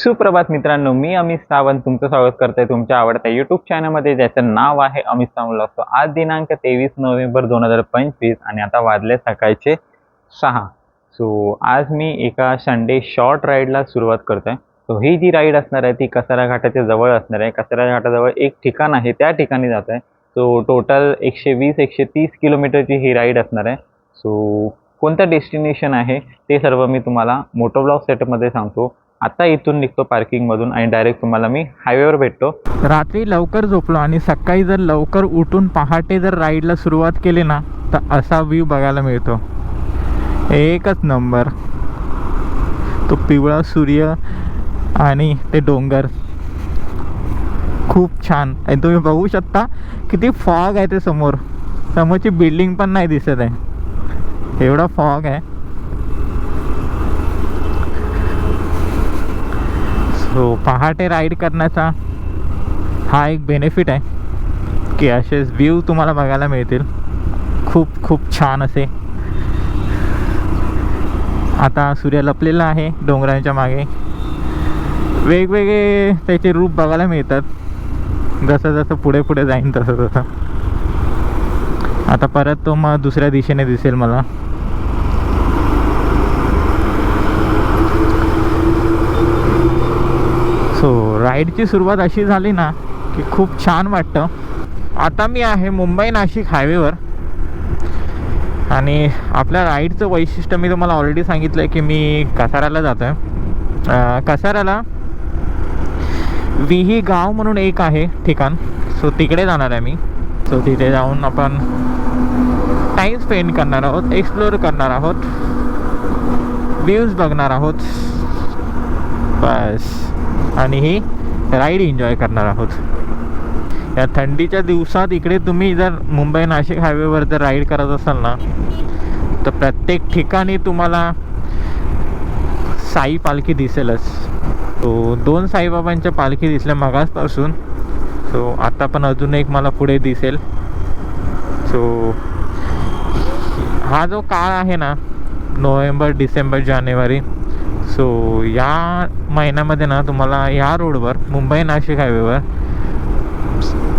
सुप्रभात मित्रांनो मी अमित सावंत तुमचं स्वागत करतोय तुमच्या आवडत्या युट्यूब चॅनलमध्ये ज्याचं नाव आहे अमित सावंत असतो आज दिनांक तेवीस नोव्हेंबर दोन हजार पंचवीस आणि आता वाजले सकाळचे सहा. सो आज मी एका संडे शॉर्ट राईडला सुरुवात करतोय. सो ही जी राईड असणार आहे ती कसारा घाटाच्या जवळ असणार आहे. कसारा घाटाजवळ एक ठिकाण आहे त्या ठिकाणी जात आहे सो टोटल एकशे वीस एकशे तीस किलोमीटरची ही राईड असणार आहे. सो कोणतं डेस्टिनेशन आहे ते सर्व मी तुम्हाला मोटोब्लॉग सेटमध्ये सेटअपमध्ये सांगतो. आता इथून निघतो पार्किंगमधून आणि डायरेक्ट तुम्हाला मी हायवेवर भेटतो. रात्री लवकर झोपलो आणि सकाळी जर लवकर उठून पहाटे जर राईडला सुरुवात केली ना तर असा व्ह्यू बघायला मिळतो. एकच नंबर तो पिवळा सूर्य आणि ते डोंगर. खूप छान. आणि तुम्ही बघू शकता किती फॉग आहे ते समोर. समोरची बिल्डिंग पण नाही दिसत आहे. एवढा फॉग आहे. सो पहाटे राईड करण्याचा हा एक बेनिफिट आहे की असेच व्ह्यू तुम्हाला बघायला मिळतील. खूप खूप छान असे. आता सूर्य लपलेला आहे डोंगरांच्या मागे. वेगवेगळे त्याचे रूप बघायला मिळतात. जसं जसं पुढे पुढे जाईन तसं तसं आता परत तो मग दुसऱ्या दिशेने दिसेल मला. हो, सो राईडची सुरुवात अशी झाली ना की खूप छान वाटतं. आता मी आहे मुंबई नाशिक हायवेवर आणि आपल्या राईडचं वैशिष्ट्य मी तुम्हाला ऑलरेडी सांगितलं आहे की मी कसाऱ्याला जातो आहे कसाऱ्याला विही गाव म्हणून एक आहे ठिकाण. सो तिकडे जाणार आहे मी. सो तिथे जाऊन आपण टाईम स्पेंड करणार आहोत एक्सप्लोअर करणार आहोत. व्ह्यूज बघणार आहोत. बस. आणि ही राईड एन्जॉय करणार आहोत. या थंडीच्या दिवसात इकडे तुम्ही जर मुंबई नाशिक हायवेवर जर राईड करत असाल ना तर प्रत्येक ठिकाणी तुम्हाला साई पालखी दिसेलच. तो दोन साईबाबांच्या पालखी दिसल्या मगासपासून. सो आता पण अजून एक मला पुढे दिसेल. सो हा जो काळ आहे ना नोव्हेंबर डिसेंबर जानेवारी सो या महिन्यामध्ये ना तुम्हाला या रोडवर मुंबई नाशिक हायवेवर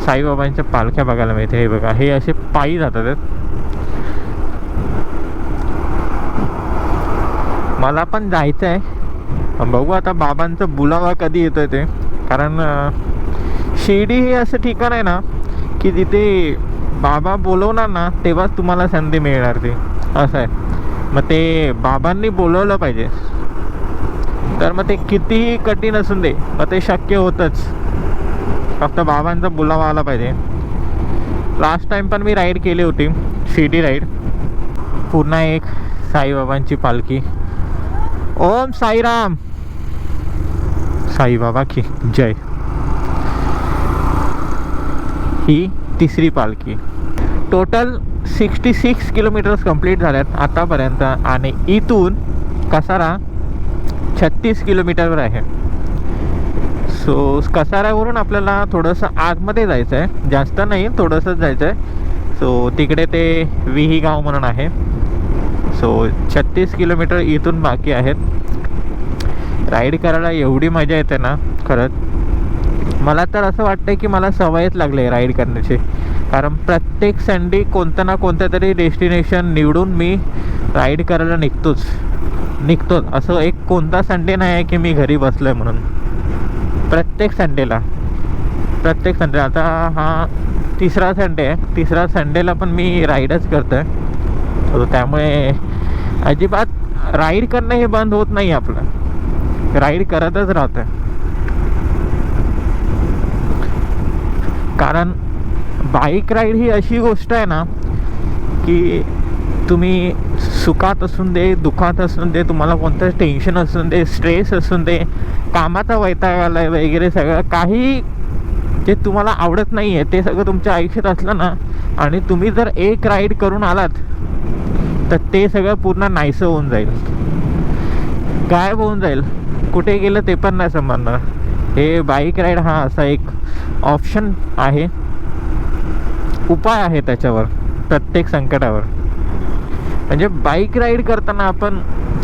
साईबाबांच्या पालख्या बघायला मिळते. हे बघा हे असे पायी जातात. आहेत. मला पण जायचं आहे बघू आता बाबांचा बुलावा कधी येतोय ते. कारण शिर्डी हे असं ठिकाण आहे ना की तिथे बाबा बोलवणार ना तेव्हाच तुम्हाला संधी मिळणार ती. असं आहे. मग ते बाबांनी बोलवलं पाहिजे. तर मग ते कितीही कठीण असून दे मग ते शक्य होतंच. फक्त बाबांचा बुलावा आला पाहिजे. लास्ट टाइम पण मी राईड केली होती शिर्डी राईड पुन्हा एक साईबाबांची पालखी. ओम साईराम! साईबाबा की जय. ही तिसरी पालखी. Total sixty six kilometres complete झाल्यात आतापर्यंत. आणि इथून कसारा छत्तीस किलोमीटरवर आहे. सो कसाऱ्यावरून आपल्याला थोडंसं आतमध्ये जायचं आहे जास्त नाही थोडंसंच जायचं आहे सो तिकडे ते विही गाव म्हणून आहे. सो छत्तीस किलोमीटर इथून बाकी आहेत. राईड करायला एवढी मजा येते ना खरंच. मला तर असं वाटतं की मला सवयच लागली आहे राईड करण्याची. कारण प्रत्येक संडे कोणतं ना कोणतं तरी डेस्टिनेशन निवडून मी राईड करायला निघतोच. निघतोच असं एक कोणता संडे नाही आहे की मी घरी बसलो आहे म्हणून. प्रत्येक संडेला प्रत्येक संडे आता हा तिसरा संडे आहे. तिसरा संडेला पण मी राईडच करतो आहे त्यामुळे अजिबात राईड करणं हे बंद होत नाही आपलं. राईड करतच राहतं कारण बाईक राईड ही अशी गोष्ट आहे ना की तुम्ही सुखात असून दे दुखात असून दे तुम्हाला कोणतं टेन्शन असून दे स्ट्रेस असून दे कामाचा वैताग आला आहे वगैरे सगळं काही जे तुम्हाला आवडत नाही आहे ते सगळं तुमच्या आयुष्यात असलं ना आणि तुम्ही जर एक राईड करून आलात तर ते सगळं पूर्ण नाहीसं होऊन जाईल. गायब होऊन जाईल. कुठे गेलं ते पण नाही समजणार. हे बाईक राईड हा असा एक ऑप्शन आहे. उपाय आहे त्याच्यावर प्रत्येक संकटावर. म्हणजे बाईक राईड करताना आपण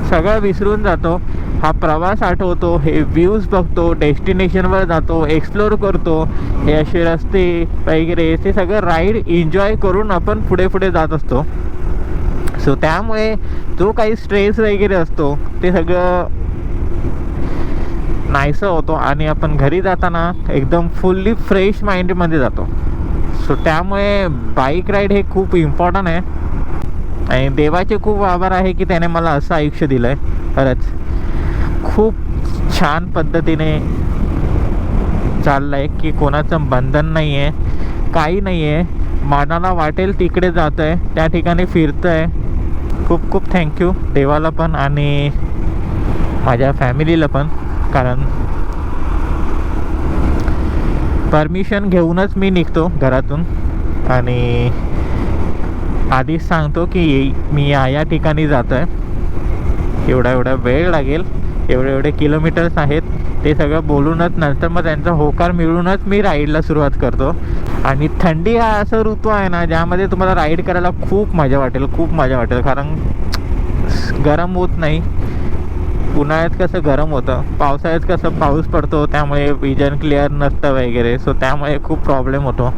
सगळं विसरून जातो. हा प्रवास आठवतो हे व्ह्यूज बघतो डेस्टिनेशनवर जातो एक्सप्लोर करतो. हे असे रस्ते वगैरे ते सगळं राईड एन्जॉय करून आपण पुढे पुढे जात असतो. सो त्यामुळे जो काही स्ट्रेस वगैरे असतो ते सगळं नाहीसं होतो आणि आपण घरी जाताना एकदम फुल्ली फ्रेश माइंडमध्ये जातो. सो त्यामुळे बाईक राईड हे खूप इम्पॉर्टंट आहे. आणि देवाचे खूप आभार आहे की त्याने मला असं आयुष्य दिलं आहे खरंच. खूप छान पद्धतीने चाललं आहे की कोणाचं बंधन नाही आहे काही नाही आहे मनाला वाटेल तिकडे जातं आहे त्या ठिकाणी फिरतं आहे खूप खूप थँक्यू देवाला पण आणि माझ्या फॅमिलीला पण. कारण परमिशन घेऊनच मी निघतो घरातून. आणि आधीच सांगतो की मी या या ठिकाणी जातो आहे एवढा एवढा वेळ लागेल. एवढे एवढे किलोमीटर्स आहेत. ते सगळं बोलूनच नंतर मग त्यांचा होकार मिळूनच मी राईडला सुरुवात करतो. आणि थंडी हा असा ऋतू आहे ना ज्यामध्ये तुम्हाला राईड करायला खूप मजा वाटेल खूप मजा वाटेल. कारण गरम होत नाही. उन्हाळ्यात कसं गरम होतं पावसाळ्यात कसं पाऊस पडतो त्यामुळे विजन क्लिअर नसतं वगैरे. सो त्यामुळे खूप प्रॉब्लेम होतो.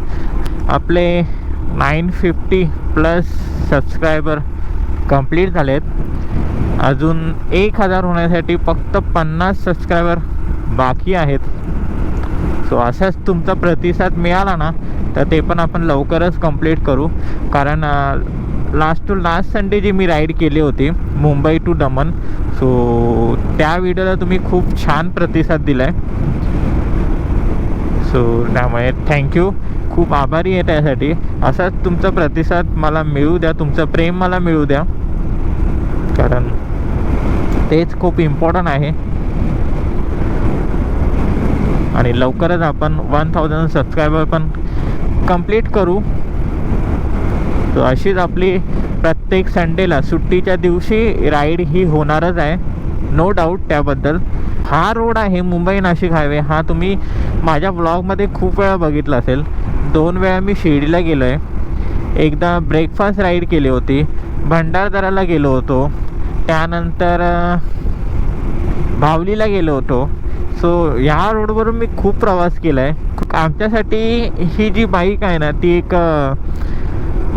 आपले nine fifty plus subscriber complete झालेत. अजून एक हजार होण्यासाठी फक्त पन्नास सबस्क्रायबर बाकी आहेत. सो असाच तुमचा प्रतिसाद मिळाला ना तर ते पण आपण लवकरच कंप्लीट करू. कारण लास्ट टू लास्ट संडे जी मी राईड केली होती मुंबई टू दमन सो त्या व्हिडिओला तुम्ही खूप छान प्रतिसाद दिला आहे सो त्यामुळे थँक्यू खूप आभारी आहे त्यासाठी. असाच तुमचा प्रतिसाद मला मिळू द्या. तुमचं प्रेम मला मिळू द्या. कारण तेच खूप इम्पॉर्टंट आहे. आणि लवकरच आपण वन थाउजंड सबस्क्रायबर पण कंप्लीट करू. तर अशीच आपली प्रत्येक संडेला सुट्टीच्या दिवशी राईड ही होणारच आहे. नो डाऊट त्याबद्दल. हा रोड आहे मुंबई नाशिक हायवे हा तुम्ही माझ्या ब्लॉगमध्ये खूप वेळा बघितला असेल. दोन वेळा मी शिर्डीला गेलो आहे एकदा ब्रेकफास्ट राईड केली होती. भंडारदराला गेलो होतो. त्यानंतर भावलीला गेलो होतो. सो ह्या रोडवरून मी खूप प्रवास केला आहे आमच्यासाठी ही जी बाईक आहे ना ती एक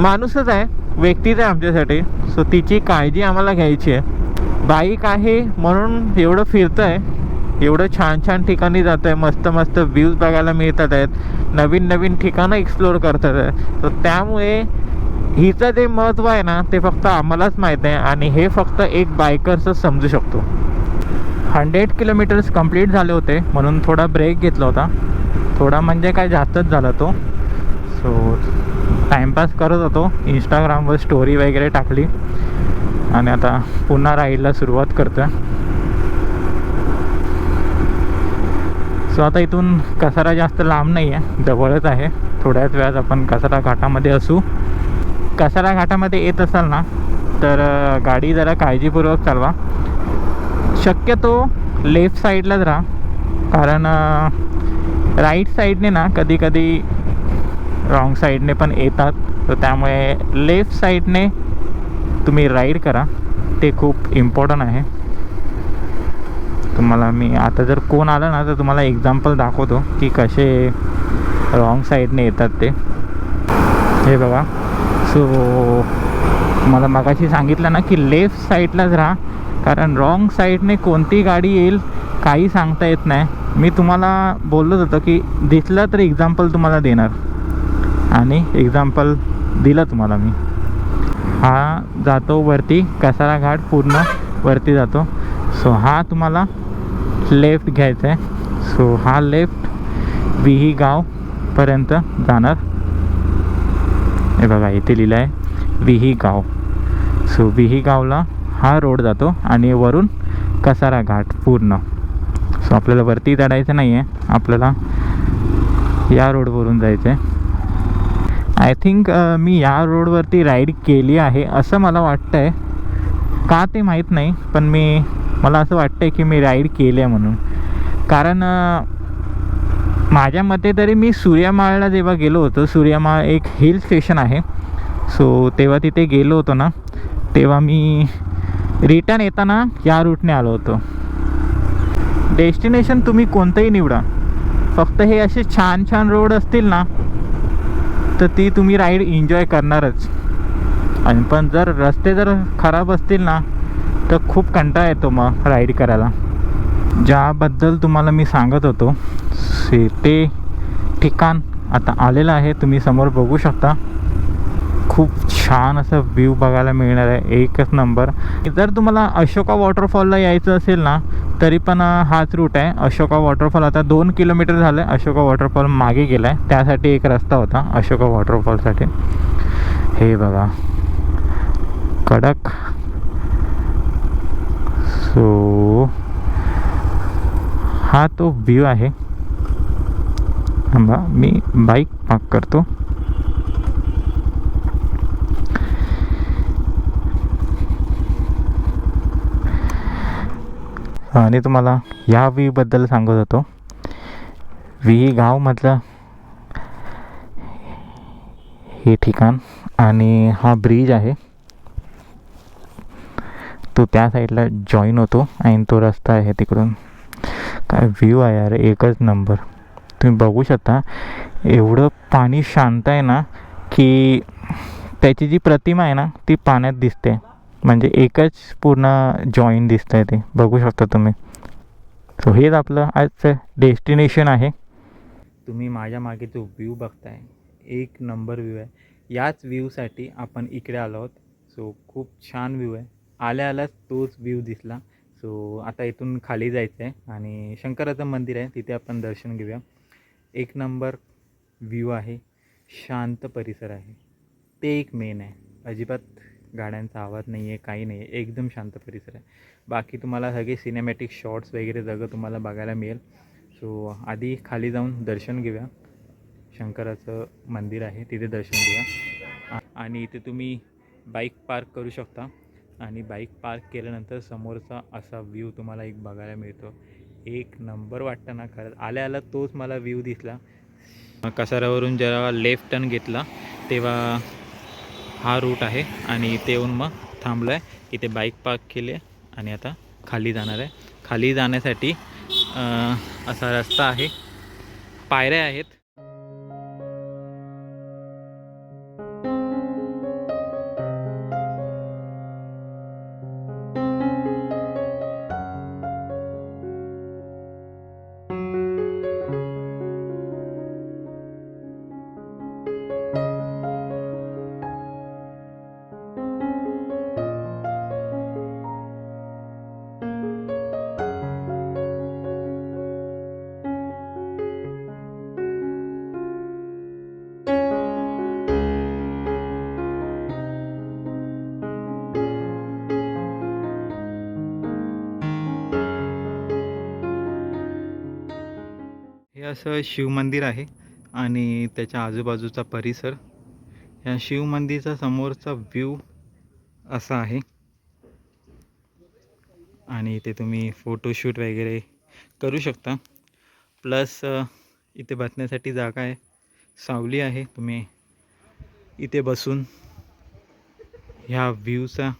माणूसच आहे. व्यक्तीच आहे आमच्यासाठी. सो तिची काळजी आम्हाला घ्यायची आहे. बाईक आहे म्हणून एवढं फिरतं आहे एवढं छान छान ठिकाणी जात आहे मस्त मस्त व्ह्यूज बघायला मिळतात आहेत नवीन नवीन ठिकाणं एक्सप्लोअर करतात आहे तर त्यामुळे हिचं जे महत्त्व आहे ना ते फक्त आम्हालाच माहीत आहे आणि हे फक्त एक बायकरचं समजू शकतो. हंड्रेड किलोमीटर्स कंप्लीट झाले होते म्हणून थोडा ब्रेक घेतला होता. थोडा म्हणजे काय जास्तच झाला तो. सो टाईमपास करत होतो. इंस्टाग्रामवर स्टोरी वगैरे टाकली. आणि आता पुन्हा राईडला सुरुवात करतो सो आता इथून कसारा जास्त लांब नाही आहे जवळच आहे. थोड्याच वेळात आपण कसारा घाटामध्ये असू. कसारा घाटामध्ये येत असाल ना तर गाडी जरा काळजीपूर्वक चालवा. शक्यतो लेफ्ट साईडलाच राहा. कारण राईट साईडने ना कधी कधी रॉंग साईडने पण येतात. तर त्यामुळे लेफ्ट साईडने तुम्ही राईड करा. ते खूप इम्पॉर्टंट आहे. तुम्हाला मी आता जर कोण आलं ना तर तुम्हाला एक्झाम्पल दाखवतो की कसे रॉंग साईडने येतात ते. हे बघा. सो मला मगाशी सांगितलं ना की लेफ्ट साईडलाच राहा. कारण रॉंग साईडने कोणती गाडी येईल काही सांगता येत नाही. मी तुम्हाला बोललोच होतं की दिसलं तर एक्झाम्पल तुम्हाला देणार. आणि एक्झाम्पल दिलं तुम्हाला मी. हा जातो वरती कसारा घाट पूर्ण वरती जातो. सो हा तुम्हाला लेफ्ट घ्यायचा आहे. सो हा लेफ्ट विही गावपर्यंत जाणार. हे बघा इथे लिहिलं आहे विही गाव. सो विही गावला हा रोड जातो आणि वरून कसारा घाट पूर्ण. सो आपल्याला वरती चढायचं नाही आहे आपल्याला या रोडवरून जायचं आहे आय थिंक uh, मी या रोडवरती राईड केली आहे असं मला वाटतं आहे का ते माहीत नाही पण मी मला असं वाटतं आहे की मी राईड केली आहे म्हणून. कारण uh, माझ्या मते तरी मी सूर्यमाळला जेव्हा गेलो होतो सूर्यमाळ एक हिल स्टेशन आहे. सो तेव्हा तिथे गेलो होतो ना तेव्हा मी रिटर्न येताना या रूटने आलो होतो. डेस्टिनेशन तुम्ही कोणतंही निवडा. फक्त हे असे छान छान रोड असतील ना तर ती तुम्ही राईड एन्जॉय करणारच. आणि पण जर रस्ते जर खराब असतील ना तर खूप कंटाळा येतो मग राईड करायला. ज्याबद्दल तुम्हाला मी सांगत होतो से ते ठिकाण आता आलेलं आहे तुम्ही समोर बघू शकता. खूप छान असं व्ह्यू बघायला मिळणार आहे एकच नंबर जर तुम्हाला अशोका वॉटरफॉलला यायचं असेल ना तरी पण हाच रूट आहे. अशोका वॉटरफॉल आता दोन किलोमीटर झालं आहे अशोका वॉटरफॉल मागे गेला आहे त्यासाठी एक रस्ता होता अशोका वॉटरफॉलसाठी हे बघा. कडक. सो हा तो व्ह्यू आहे. थांबा मी बाईक पार्क करतो. आणि तुम्हाला या व्हीबद्दल सांगत होतो. व्ही गावमधलं हे ठिकाण आणि हा ब्रिज आहे. तो त्या साईडला जॉईन होतो आणि तो रस्ता आहे तिकडून. काय व्ह्यू आहे यार एकच नंबर तुम्ही बघू शकता एवढं पाणी शांत आहे ना की त्याची जी प्रतिमा आहे ना ती पाण्यात दिसते. म्हणजे एकच पूर्ण जॉईन दिसतं आहे ते. बघू शकता तुम्ही. सो हेच आपलं आजचं डेस्टिनेशन आहे. तुम्ही माझ्या मागे जो व्ह्यू बघताय एक नंबर व्ह्यू आहे. याच व्ह्यूसाठी आपण इकडे आलो आहोत. सो खूप छान व्ह्यू आहे. आल्या आल्याच तोच व्ह्यू दिसला. सो आता इथून खाली जायचं आहे आणि शंकराचं मंदिर आहे. तिथे आपण दर्शन घेऊया. एक नंबर व्ह्यू आहे. शांत परिसर आहे. ते एक मेन आहे. अजिबात गाड्यांचा आवाज नाही आहे काही नाही आहे. एकदम शांत परिसर आहे. बाकी तुम्हाला सगळे सिनेमॅटिक शॉट्स वगैरे सगळं तुम्हाला बघायला मिळेल. सो आधी खाली जाऊन दर्शन घेऊया. शंकराचं मंदिर आहे तिथे दर्शन घेऊया. आणि इथे तुम्ही बाईक पार्क करू शकता. आणि बाईक पार्क केल्यानंतर समोरचा असा व्ह्यू तुम्हाला एक बघायला मिळतो. एक नंबर वाटतं ना खरंच आल्या आल्या तोच मला व्ह्यू दिसला. कसाऱ्यावरून जेव्हा लेफ्ट टर्न घेतला तेव्हा हा रूट आहे आणि इथे येऊन मग थांबलो आहे इथे बाईक पार्क केली आहे आणि आता खाली जाणार आहे. खाली जाण्यासाठी असा रस्ता आहे. पायऱ्या आहेत. असं शिवमंदिर आहे आणि त्याच्या आजूबाजूचा परिसर. या शिवमंदिरचा समोरचा व्ह्यू असा आहे. आणि इथे तुम्ही फोटोशूट वगैरे करू शकता. प्लस इथे बसण्यासाठी जागा आहे. सावली आहे. तुम्ही इथे बसून ह्या व्ह्यूचा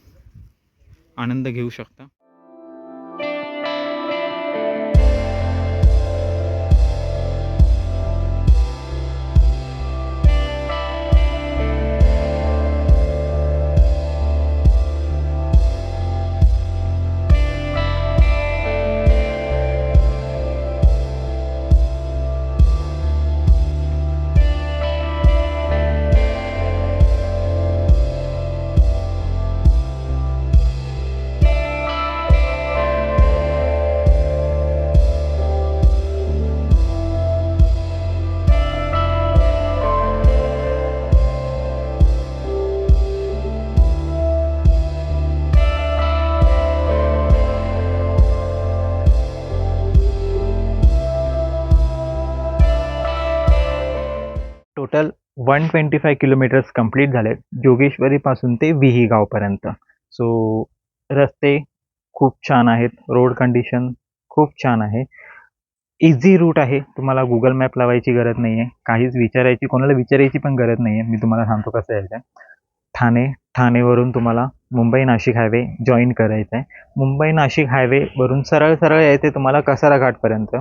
आनंद घेऊ शकता. One twenty five kilometres complete झालेत जोगेश्वरीपासून ते विहीगावपर्यंत. सो रस्ते खूप छान आहेत. रोड कंडिशन खूप छान आहे. इझी रूट आहे. तुम्हाला गुगल मॅप लावायची गरज नाही आहे काहीच विचारायची कोणाला विचारायची पण गरज नाही आहे मी तुम्हाला सांगतो कसं यायचं ठाणे ठाणेवरून तुम्हाला मुंबई नाशिक हायवे जॉईन करायचा आहे मुंबई नाशिक हायवेवरून सरळ सरळ यायचे तुम्हाला कसारा घाटपर्यंत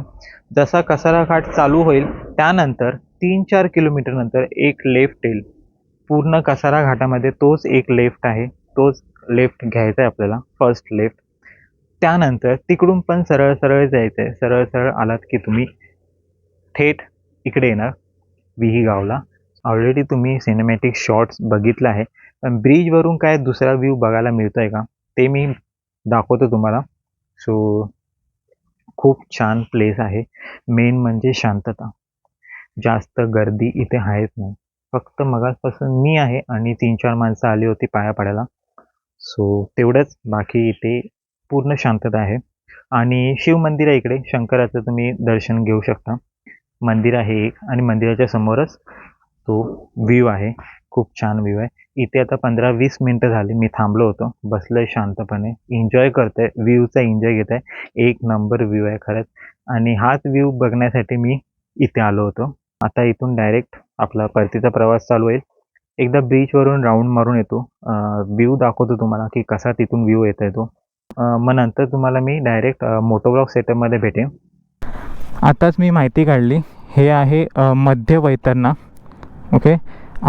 जसा कसारा घाट चालू होईल त्यानंतर तीन चार किलोमीटरनंतर एक लेफ्ट येईल. पूर्ण कसारा घाटामध्ये तोच एक लेफ्ट आहे. तोच लेफ्ट घ्यायचा आहे आपल्याला फर्स्ट लेफ्ट त्यानंतर तिकडून पण सरळ सरळ जायचं आहे सरळ सरळ आलात की तुम्ही थेट इकडे येणार. विही गावला ऑलरेडी तुम्ही सिनेमॅटिक शॉर्ट्स बघितलं आहे. ब्रिजवरून काय दुसरा व्ह्यू बघायला मिळतोय का? ते मी दाखवतो तुम्हाला. सो खूप छान प्लेस आहे. मेन म्हणजे शांतता. जास्त गर्दी इथे आहेच नाही. फक्त मगासपासून मी आहे आणि तीन चार माणसं आली होती पाया पडायला. सो तेवढंच. बाकी इथे पूर्ण शांतता आहे. आणि शिव मंदिर आहे इकडे. शंकराचं तुम्ही दर्शन घेऊ शकता. मंदिर आहे एक आणि मंदिराच्या समोरच तो व्ह्यू आहे. खूप छान व्ह्यू आहे. इथे आता पंधरा वीस मिनटं झाली. मी थांबलो होतो. बसलोय शांतपणे. एन्जॉय करतोय. व्ह्यूचा एन्जॉय घेत आहे एक नंबर व्ह्यू आहे खरंच. आणि हाच व्ह्यू बघण्यासाठी मी इथे आलो होतो. आता इथून डायरेक्ट आपला परतीचा प्रवास चालू होईल. एकदा ब्रिजवरून राऊंड मारून येतो. व्ह्यू दाखवतो तुम्हाला की कसा तिथून व्ह्यू येत आहे तो मग नंतर तुम्हाला मी डायरेक्ट मोटोब्लॉक सेटअपमध्ये भेटेन. आताच मी माहिती काढली. हे आहे मध्य वैतरणा. ओके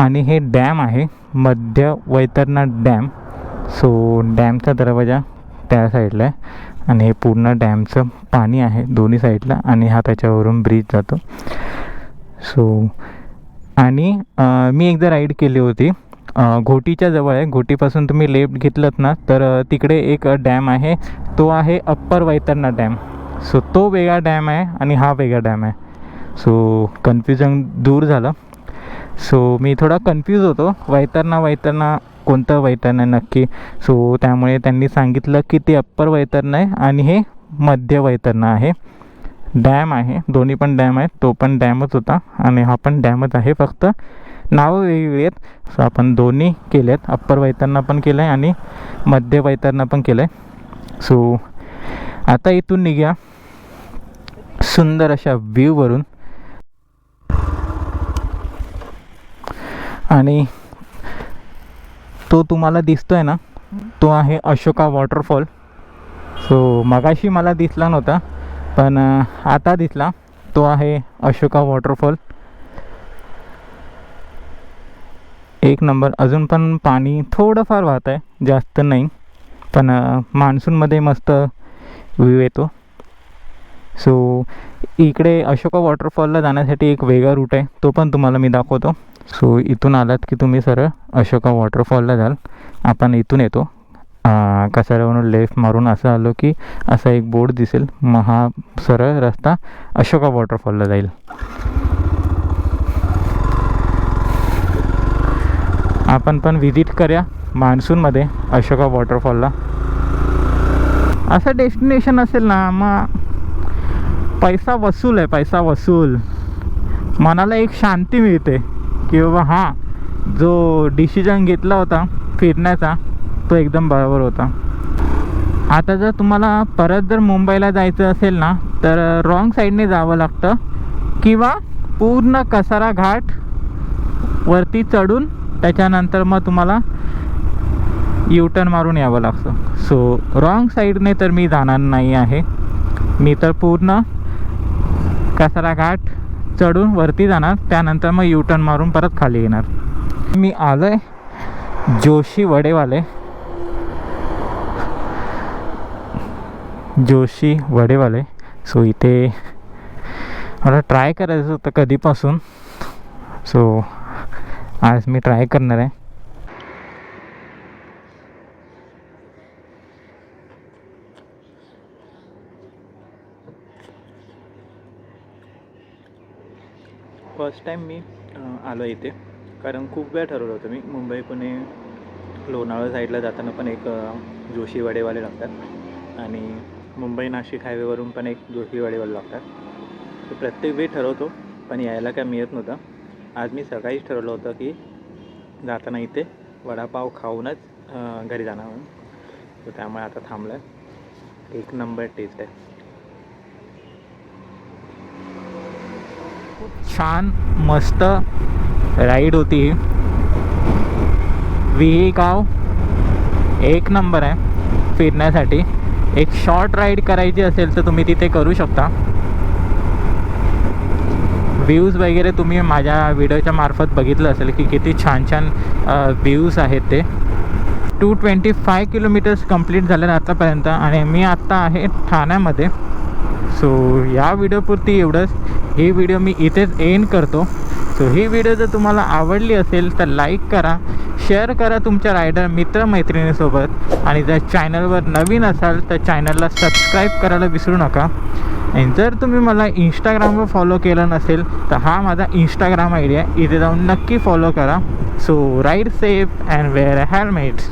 आणि हे डॅम आहे मध्य वैतरणा डॅम. सो डॅमचा दरवाजा त्या साईडला आहे आणि हे पूर्ण डॅमचं पाणी आहे दोन्ही साईडला आणि हा त्याच्यावरून ब्रिज जातो. सो आणि मी एकदा राईड केली होती. घोटीच्या जवळ आहे. घोटीपासून तुम्ही लेफ्ट घेतलं ना तर तिकडे एक डॅम आहे. तो आहे अप्पर वैतरणा डॅम. सो तो वेगळा डॅम आहे आणि हा वेगळा डॅम आहे. सो कन्फ्युजन दूर झालं. सो मी थोडा कन्फ्यूज होतो. वैतरणा वैतरणा कोणतं वैतरण आहे नक्की? सो त्यामुळे त्यांनी सांगितलं की ते अप्पर वैतरण आहे आणि हे मध्य वैतरण आहे. डॅम आहे. दोन्ही पण डॅम आहेत. तो पण डॅमच होता आणि हा पण डॅमच आहे फक्त. नावं वेगवेगळी आहेत. सो आपण दोन्ही केले आहेत अप्पर वैतरणा पण केलं आहे आणि मध्य वैतरणा पण केलं आहे सो आता इथून निघ्या. सुंदर अशा व्ह्यूवरून आणि तो तुम्हाला दिसतो आहे ना तो आहे अशोका वॉटरफॉल. सो मगाशी मला दिसला नव्हता पण आता दिसला. तो आहे अशोका वॉटरफॉल. एक नंबर. अजून पण पाणी थोडंफार वाहत आहे जास्त नाही. पण मान्सूनमध्ये मस्त व्ह्यू येतो. सो इकडे अशोका वॉटरफॉलला जाण्यासाठी एक वेगळा रूट आहे तो पण तुम्हाला मी दाखवतो. सो इथून आलात की तुम्ही सरळ अशोका वॉटरफॉलला जाल. आपण इथून येतो. कसाऱ्यावरून लेफ्ट मारून असं आलो की असा एक बोर्ड दिसेल. मग हा सरळ रस्ता अशोका वॉटरफॉलला जाईल. आपण पण व्हिजिट करूया मान्सूनमध्ये अशोका वॉटरफॉलला असं डेस्टिनेशन असेल ना मग पैसा वसूल आहे पैसा वसूल. मनाला एक शांती मिळते. की बाबा हां जो डिसिजन घेतला होता फिरण्याचा तो एकदम बरोबर होता. आता जर तुम्हाला परत जर मुंबईला जायचं असेल ना तर रॉंग साईडने जावं लागतं. किंवा पूर्ण कसारा घाट वरती चढून त्याच्यानंतर मग तुम्हाला यू टर्न मारून यावं लागतं. सो रॉंग साईडने तर मी जाणार नाही आहे. मी तर पूर्ण कसारा घाट चढून वरती जाणार त्यानंतर मग यू टर्न मारून परत खाली येणार. मी आलो आहे जोशी वडेवाले. जोशी वडेवाले. सो इथे मला ट्राय करायचं होतं कधीपासून. सो आज मी ट्राय करणार आहे. फर्स्ट टाईम मी आलो इथे. कारण खूप वेळ ठरवलं होतं मी. मुंबई पुणे लोणावळा साईडला जाताना पण एक जोशीवाडेवाले जोशी वडेवाले लागतात. आणि मुंबई नाशिक हायवेवरून पण एक जोशी वडेवाले लागतात. तर प्रत्येक वेळ ठरवतो पण यायला काय मिळत नव्हतं. आज मी सकाळीच ठरवलं होतं की जाताना इथे वडापाव खाऊनच घरी जाणार म्हणून. तर त्यामुळे आता थांबलं एक नंबर टेस्ट आहे. छान मस्त राईड होती विही गाव एक नंबर आहे फिरण्यासाठी. एक शॉर्ट राईड करायची असेल तर तुम्ही तिथे करू शकता. व्ह्यूज वगैरे तुम्ही माझ्या व्हिडिओच्या मार्फत बघितलं असेल की किती छान छान व्ह्यूज आहेत ते. Two twenty five kilometres complete झाले आतापर्यंत आणि मी आत्ता आहे ठाण्यामध्ये. सो या व्हिडिओपुरती एवढंच. ही व्हिडिओ मी इथेच एंड करतो. सो ही व्हिडिओ जर तुम्हाला आवडली असेल तर लाईक करा. शेअर करा तुमच्या रायडर मित्रमैत्रिणीसोबत. आणि जर चॅनलवर नवीन असाल तर चॅनलला सबस्क्राईब करायला विसरू नका. आणि जर तुम्ही मला इंस्टाग्रामवर फॉलो केलं नसेल तर हा माझा इंस्टाग्राम आय आहे. इथे जाऊन नक्की फॉलो करा. So ride safe and wear helmets